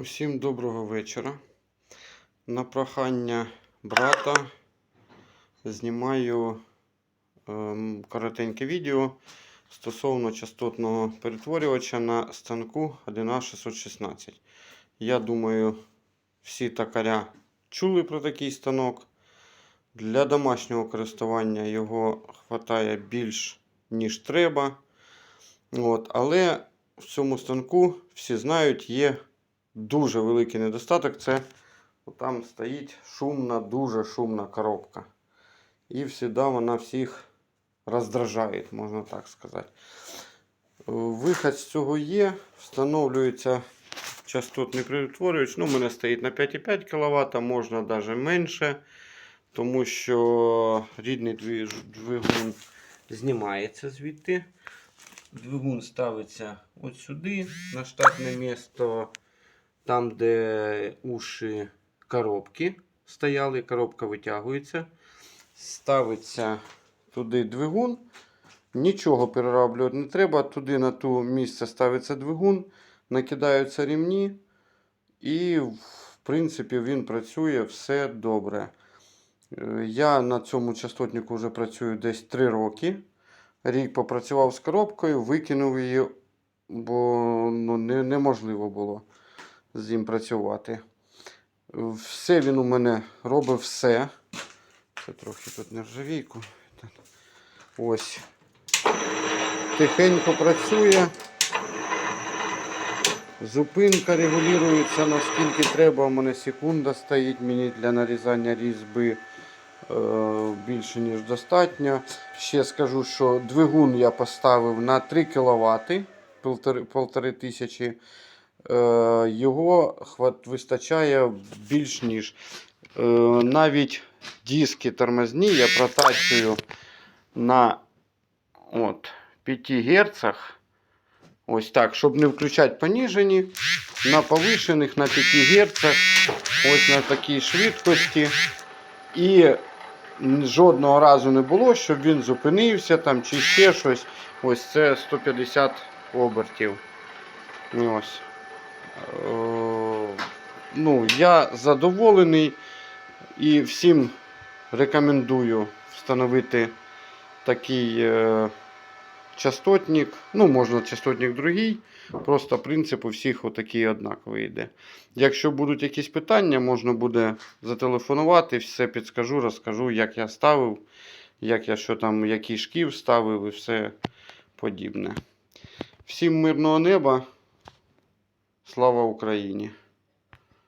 Усім доброго вечора. На прохання брата знімаю ем, коротеньке відео стосовно частотного перетворювача на станку 11616. Я думаю, всі токаря чули про такий станок. Для домашнього користування його вистачає більш ніж треба. От, але в цьому станку всі знають, є дуже великий недостаток. Це там стоїть шумна, дуже шумна коробка. І завжди вона всіх роздражає, можна так сказати. Вихід з цього є. Встановлюється частотний перетворювач. Ну, у мене стоїть на 5,5 кВт, можна навіть менше. Тому що рідний двигун знімається звідти. Двигун ставиться от сюди, на штатне місто, там, де уші коробки стояли, коробка витягується. Ставиться туди двигун. Нічого перероблювати не треба. Туди на ту місце ставиться двигун, накидаються рівні, і, в принципі, він працює все добре. Е, Я на цьому частотнику вже працюю десь 3 роки. Рік попрацював з коробкою, викинув її, бо ну, не, неможливо було з ним працювати. Все він у мене робить все. Це трохи тут нержавійку. Ось. Тихенько працює. Зупинка регулюється наскільки треба. У мене секунда стоїть мені для нарізання різьби е, більше ніж достатньо. Ще скажу, що двигун я поставив на 3 кВт, 1,5 тисячі. Е, Його вистачає більш ніж. Е, Навіть диски тормозні я протачую на от, 5 Гц. Ось так, щоб не включати поніжені. На повишених на 5 Гц. Ось на такій швидкості. І жодного разу не було, щоб він зупинився там чи ще щось. Ось це 150 обертів. Ось. Е, Ну, я задоволений і всім рекомендую встановити такий е, частотник. Ну, можна частотник другий. Просто принцип у всіх отакий однаковий йде. Якщо будуть якісь питання, можна буде зателефонувати, все підскажу, розкажу, як я ставив, як я що там, який шків ставив і все подібне. Всім мирного неба. Слава Україні!